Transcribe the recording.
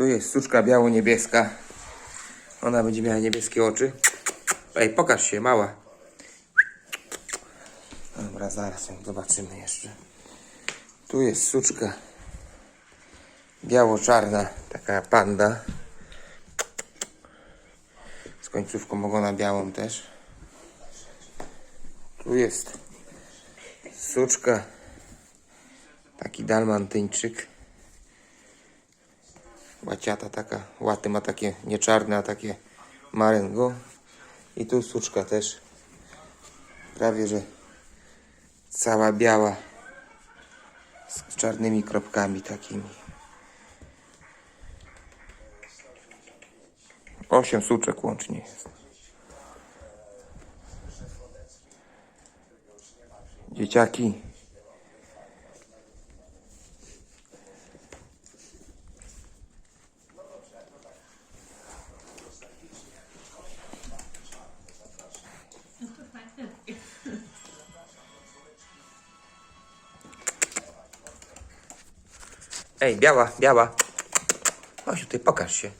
Tu jest suczka biało-niebieska. Ona będzie miała niebieskie oczy. Ej, pokaż się, mała. Dobra, zaraz ją zobaczymy jeszcze. Tu jest suczka biało-czarna, taka panda. Z końcówką ogona białą też. Tu jest suczka, taki dalmantyńczyk. Łaciata taka, łaty ma takie nie czarne, a takie marengo. I tu suczka też. Prawie, że cała biała. Z czarnymi kropkami takimi. Osiem suczek łącznie jest. Dzieciaki. Ej, biała, biała. Chodź tutaj, pokaż się.